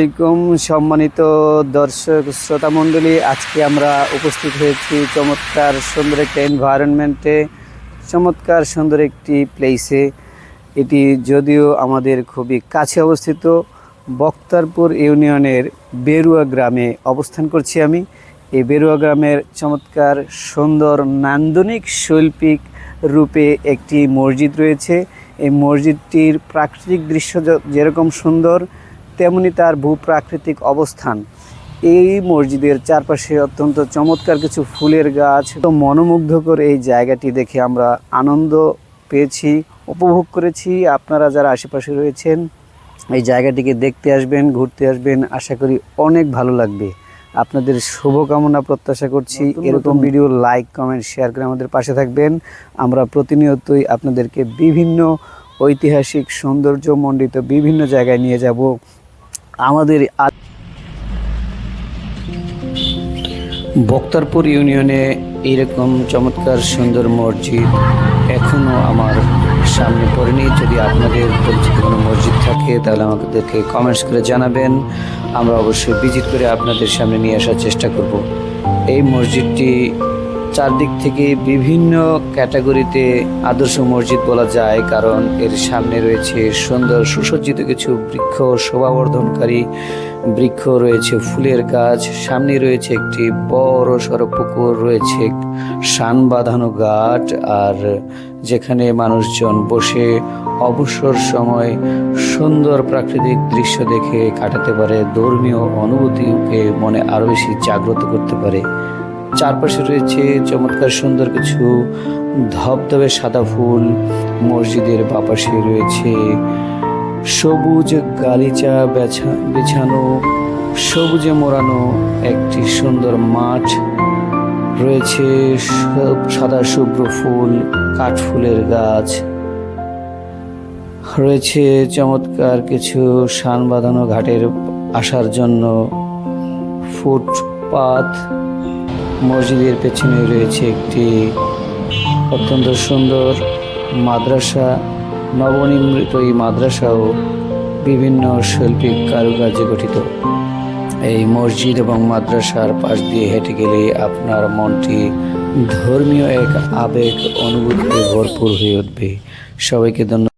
আলাইকুম, সম্মানিত দর্শক শ্রোতা মণ্ডলী, আজকে আমরা উপস্থিত হয়েছি চমৎকার সুন্দর একটা এনভায়রনমেন্টে চমৎকার সুন্দর একটি প্লেসে এটি যদিও আমাদের খুবই কাছে অবস্থিত, বক্তারপুর ইউনিয়নের বেরুয়া গ্রামে অবস্থান করছি আমি। এই বেরুয়া গ্রামের চমৎকার সুন্দর নান্দনিক শৈল্পিক রূপে একটি মসজিদ রয়েছে। এই মসজিদটির প্রাকৃতিক দৃশ্য যেরকম সুন্দর তেমনি তার ভূপ্রাকৃতিক অবস্থান। এই মসজিদের চারপাশে অত্যন্ত চমৎকার কিছু ফুলের গাছ। তো মনোমুগ্ধকর এই জায়গাটি দেখে আমরা আনন্দ পেয়েছি উপভোগ করেছি। আপনারা যারা আশেপাশে রয়েছেন এই জায়গাটিকে দেখতে আসবেন ঘুরতে আসবেন আশা করি অনেক ভালো লাগবে। আপনাদের শুভকামনা প্রত্যাশা করছি। এরকম ভিডিও লাইক কমেন্ট শেয়ার করে আমাদের পাশে থাকবেন। আমরা প্রতিনিয়তই আপনাদেরকে বিভিন্ন ঐতিহাসিক সৌন্দর্যমণ্ডিত বিভিন্ন জায়গায় নিয়ে যাব। আমাদের বক্তারপুর ইউনিয়নে এইরকম চমৎকার সুন্দর মসজিদ এখনও আমার সামনে পড়েনি। যদি আপনাদের পরিচিত কোনো মসজিদ থাকে, তাহলে আমাদেরকে কমেন্টস করে জানাবেন। আমরা অবশ্যই ভিজিট করে আপনাদের সামনে নিয়ে আসার চেষ্টা করব। এই মসজিদটি চারদিক থেকে বিভিন্ন ক্যাটাগরিতে আদর্শ মসজিদ বলা যায়, কারণ এর সামনে রয়েছে সুন্দর সুসজ্জিত কিছু বৃক্ষ, শোভাবর্ধনকারী বৃক্ষ রয়েছে, ফুলের গাছ, সামনে রয়েছে একটি বড় সড়ো পুকুর, রয়েছে শান বাঁধানো ঘাট, আর যেখানে মানুষজন বসে অবসর সময় সুন্দর প্রাকৃতিক দৃশ্য দেখে কাটাতে পারে, ধর্মীয় অনুভূতিকে মনে আরও বেশি জাগ্রত করতে পারে। চারপাশে রয়েছে চমৎকার সুন্দর কিছু ধবধবে সাদা ফুল, মসজিদের বাপাশে রয়েছে সবুজ গালিচা বেছা, বিছানো, সবুজে মোড়ানো একটি সুন্দর মাঠ। রয়েছে সাদা শুভ্র ফুল কাঠফুলের গাছ। রয়েছে চমৎকার কিছু শান বাঁধানো ঘাটের আসার জন্য ফুটপাথ মসজিদের পেছনে রয়েছে একটি অত্যন্ত সুন্দর মাদ্রাসা, নবনির্মিত এই মাদ্রাসাও বিভিন্ন শৈল্পিক কারুকার্যে গঠিত। এই মসজিদ এবং মাদ্রাসার পাশ দিয়ে হেঁটে গেলে আপনার মনটি ধর্মীয় এক আবেগ, অনুভূতিতে ভরপুর হয়ে উঠবে। সবাইকে ধন্যবাদ।